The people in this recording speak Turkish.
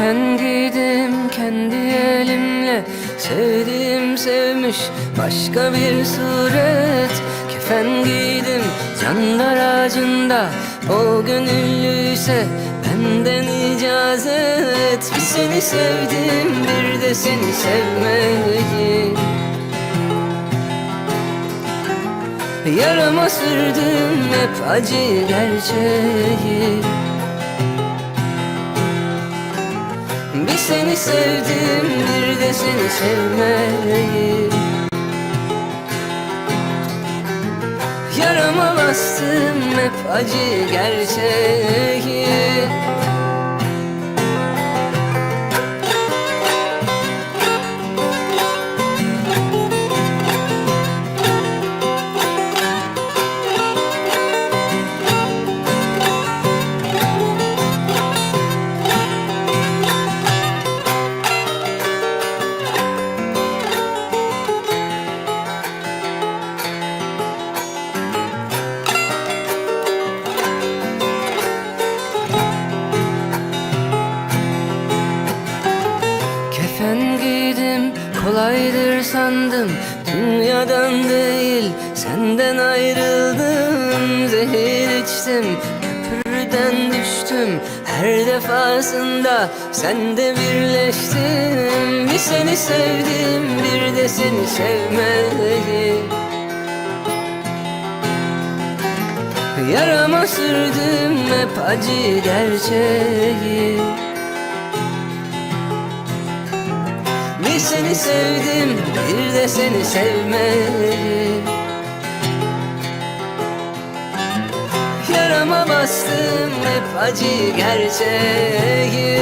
Ben giydim kendi elimle Sevdiğim sevmiş başka bir suret. Kefen giydim yandar ağacında O gönüllüyse benden icazet. Bir seni sevdim bir de seni sevmeliyim. Yarama sürdüm hep acı gerçeği. Bir seni sevdim bir de seni sevmeyi. Yarama bastım hep acı gerçeği kolaydır sandım. Dünyadan değil senden ayrıldım. Zehir içtim köprüden düştüm. Her defasında sende birleştim. Bir seni sevdim bir de seni sevmeyi Yarama sürdüm hep acı gerçeği Bir seni sevdim bir de seni sevmeyi Yarama bastım hep acı gerçeği